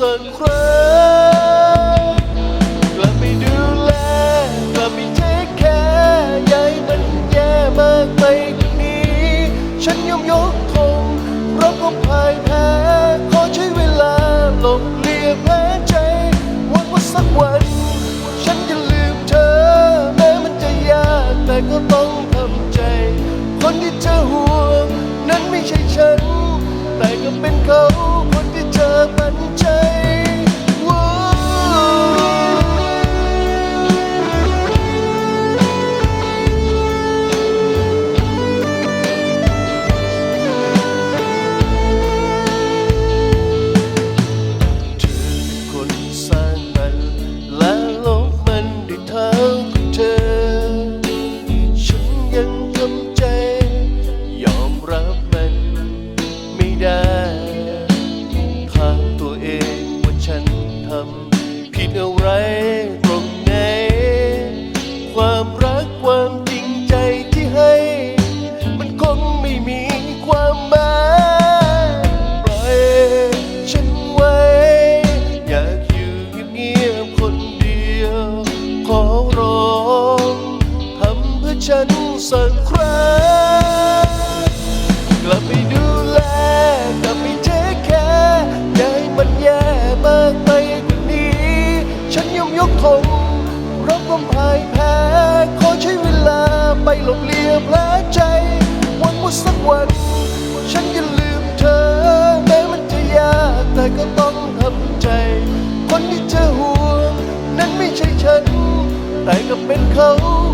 สั่งเคว้ สักครั้งกลับไปดูแลกลับไปเทคแคร์ใจมันแย่มากไปกว่านี้ ฉันยอมยกทงรับความพ่ายแพ้ ขอใช้เวลาไปหลบเลียแผลใจ เขา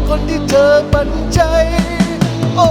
คนที่เธอปันใจ โอ้